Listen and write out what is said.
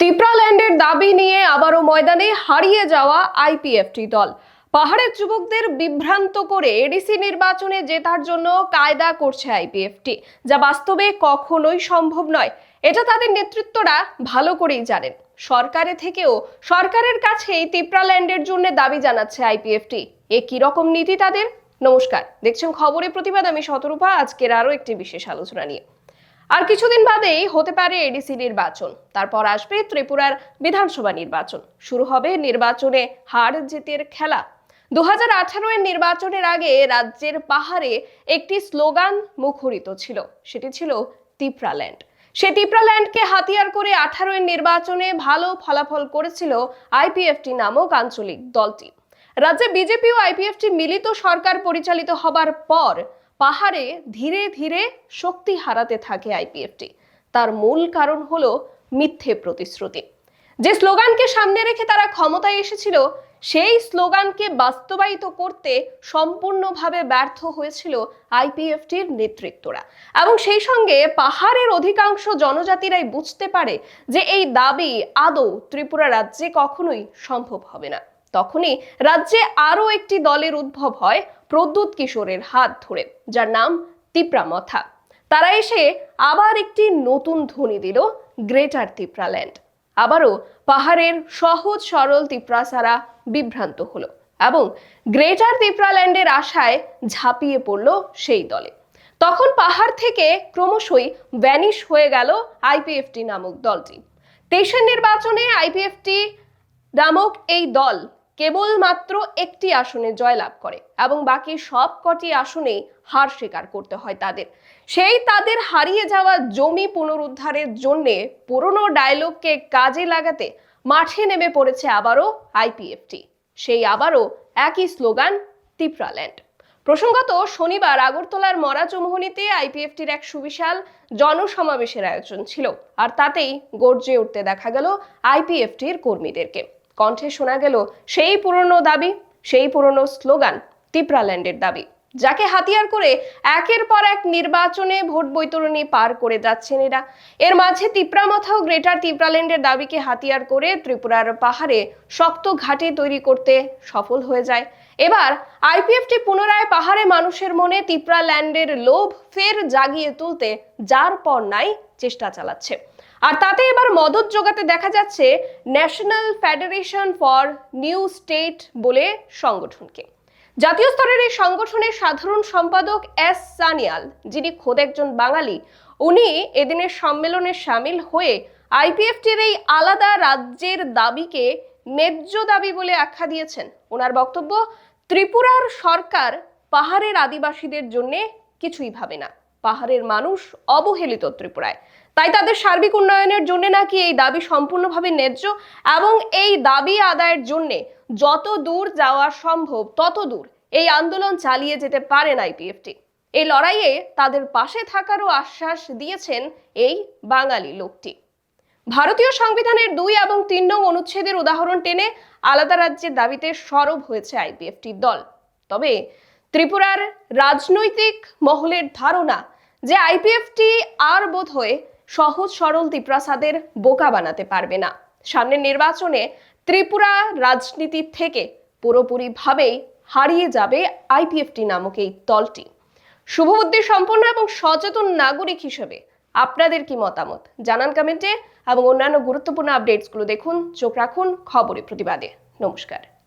টিপ্রাল্যান্ডের দাবি নিয়ে আবারও ময়দানে হারিয়ে যাওয়া আইপিএফটি দল। পাহাড়ের যুবকদের বিভ্রান্ত করে এডিসি নির্বাচনে জেতার জন্য কায়দা করছে আইপিএফটি, যা বাস্তবে কখনোই সম্ভব নয়। এটা তাদের নেতৃত্বরা ভালো করেই জানেন। সরকারে থেকেও সরকারের কাছেই টিপ্রাল্যান্ডের জন্য দাবি জানাচ্ছে আইপিএফটি। এ কি রকম নীতি তাদের? নমস্কার। দেখছেন খবরের প্রতিবাদ আমি শতরূপা। আজকের আরও একটি বিশেষ আলোচনা নিয়ে। আর কিছুদিন বাদেই হতে পারে এডিসি নির্বাচন। তারপর আসবে ত্রিপুরার বিধানসভা নির্বাচন। শুরু হবে নির্বাচনে হার জিতের খেলা। দু হাজার এর নির্বাচনের আগে রাজ্যের পাহাড়ে একটি স্লোগান মুখরিত ছিল। সেটি ছিল তিপ্রাল্যান্ড সে তিপ্রাল্যান্ডকে হাতিয়ার করে আঠারো এর নির্বাচনে ভালো ফলাফল করেছিল আইপিএফটি নামক আঞ্চলিক দলটি। রাজ্যে বিজেপি ও আইপিএফটি মিলিত সরকার পরিচালিত হবার পর পাহাড়ে ধীরে ধীরে শক্তি হারাতে থাকে আইপিএফটি। তার মূল কারণ হলো মিথ্যে প্রতিশ্রুতি। যে স্লোগানকে সামনে রেখে তারা ক্ষমতায় এসেছিল, সেই স্লোগানকে বাস্তবায়িত করতে সম্পূর্ণভাবে ব্যর্থ হয়েছিল আইপিএফটির নেতৃত্বরা। এবং সেই সঙ্গে পাহাড়ের অধিকাংশ জনজাতিরাই বুঝতে পারে যে এই দাবি আদৌ ত্রিপুরা রাজ্যে কখনোই সম্ভব হবে না। তখনই রাজ্যে আরও একটি দলের উদ্ভব হয় প্রদ্যুৎ কিশোরের হাত ধরে, যার নাম তিপ্রামথা তারা এসে আবার একটি নতুন ধ্বনি দিল, গ্রেটার তিপ্রাল্যান্ড আবারও পাহাড়ের সহজ সরল তিপ্রাসারা বিভ্রান্ত হলো এবং গ্রেটার তিপ্রাল্যান্ডের আশায় ঝাঁপিয়ে পড়ল সেই দলে। তখন পাহাড় থেকে ক্রমশই ভ্যানিশ হয়ে গেল আইপিএফটি নামক দলটি। তেইশের নির্বাচনে আইপিএফটি নামক এই দল কেবলমাত্র একটি আসনে জয়লাভ করে এবং বাকি সব কটি আসনেই হার স্বীকার করতে হয় তাদের। সেই তাদের হারিয়ে যাওয়া জমি পুনরুদ্ধারের জন্যে পুরনো ডায়লগকে কাজে লাগাতে মাঠে নেমে পড়েছে আবারও আইপিএফটি। সেই আবারও একই স্লোগান তিপ্রাল্যান্ড প্রসঙ্গত শনিবার আগরতলার মরাচৌমুহনীতে আইপিএফটির এক সুবিশাল জনসমাবেশের আয়োজন ছিল। আর তাতেই গর্জে উঠতে দেখা গেল আইপিএফটির কর্মীদেরকে। কণ্ঠে শোনা গেল সেই পুরনো দাবি, সেই পুরনো স্লোগান তিপ্রাল্যান্ডের দাবি, যাকে হাতিয়ার করে একের পর এক নির্বাচনে ভোট বৈতরণী পার করে যাচ্ছেন এরা। এর মাঝে তিপ্রামথা ও গ্রেটার তিপ্রাল্যান্ডের দাবিকে হাতিয়ার করে ত্রিপুরার পাহাড়ে শক্ত ঘাঁটি তৈরি করতে সফল হয়ে যায়। এবার আইপিএফটি পুনরায় পাহাড়ে মানুষের মনে তিপ্রাল্যান্ডের লোভ ফের জাগিয়ে তুলতে যার পর নাই চেষ্টা চালাচ্ছে। আর তাতে এবার মদত জোগাতে দেখা যাচ্ছে national federation for new state বলে সংগঠনকে। জাতীয় স্তরের এই সংগঠনের সাধারণ সম্পাদক এস সানিয়াল, যিনি খোদ একজন বাঙালি, উনি এদিনের সম্মেলনে সামিল হয়ে আইপিএফটির এই আলাদা রাজ্যের দাবিকে ন্যায্য দাবি বলে আখ্যা দিয়েছেন। ওনার বক্তব্য, ত্রিপুরার সরকার পাহাড়ের আদিবাসীদের জন্য কিছুই ভাবে না। পাহাড়ের মানুষ অবহেলিত ত্রিপুরায়। তাই তাদের সার্বিক উন্নয়নের জন্য নাকি এই দাবি সম্পূর্ণভাবে ন্যায্য এবং এই দাবি আদায়ের জন্য যত দূর যাওয়া সম্ভব তত দূর এই আন্দোলন চালিয়ে যেতে পারেন আইপিএফটি। এই লড়াইয়ে তাদের পাশে থাকারও আশ্বাস দিয়েছেন এই বাঙালি লোকটি। ভারতীয় সংবিধানের দুই এবং তিন নং অনুচ্ছেদের উদাহরণ টেনে আলাদা রাজ্যের দাবিতে সরব হয়েছে আইপিএফটির দল। তবে ত্রিপুরার রাজনৈতিক মহলের ধারণা যে আইপিএফটি আর বোধ হয়ে সহজ সরল তিপ্রাসাদের বোকা বানাতে পারবে না। সামনের নির্বাচনে ত্রিপুরা রাজনীতি থেকে পুরোপুরিভাবেই হারিয়ে যাবে আইপিএফটি নামক এই দলটি। শুভ শুভবুদ্ধি সম্পন্ন এবং সচেতন নাগরিক হিসেবে আপনাদের কি মতামত? জানান কমেন্টে এবং অন্যান্য গুরুত্বপূর্ণ আপডেটসগুলো দেখুন, চোখ রাখুন খবরে প্রতিবাদে। নমস্কার।